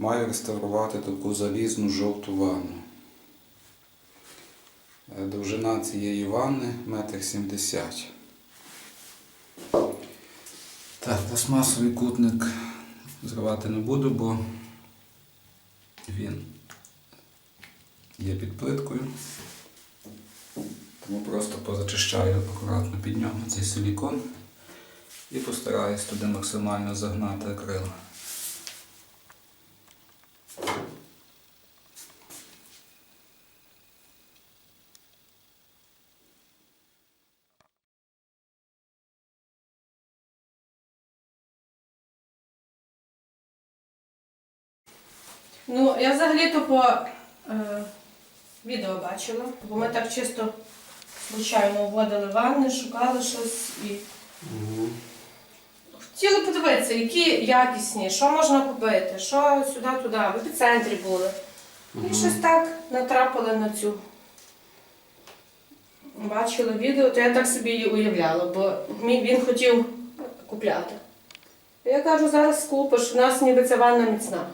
Маю реставрувати таку залізну жовту ванну. Е, Довжина цієї ванни метр сімдесят. Так, пластмасовий кутник зривати не буду, бо він є під плиткою. Тому просто позачищаю акуратно під нього цей силікон і постараюсь туди максимально загнати акрил. Ну, я взагалі-то по е, відео бачила, бо ми так чисто звичайно вводили ванни, шукали щось і хотіли подивитися, які якісні, що можна купити, що сюди-туди, в епіцентрі були. І щось так натрапили на цю. Бачила відео, то я так собі її уявляла, бо мій- він хотів купляти. Я кажу, зараз купиш, у нас ніби ця ванна міцна.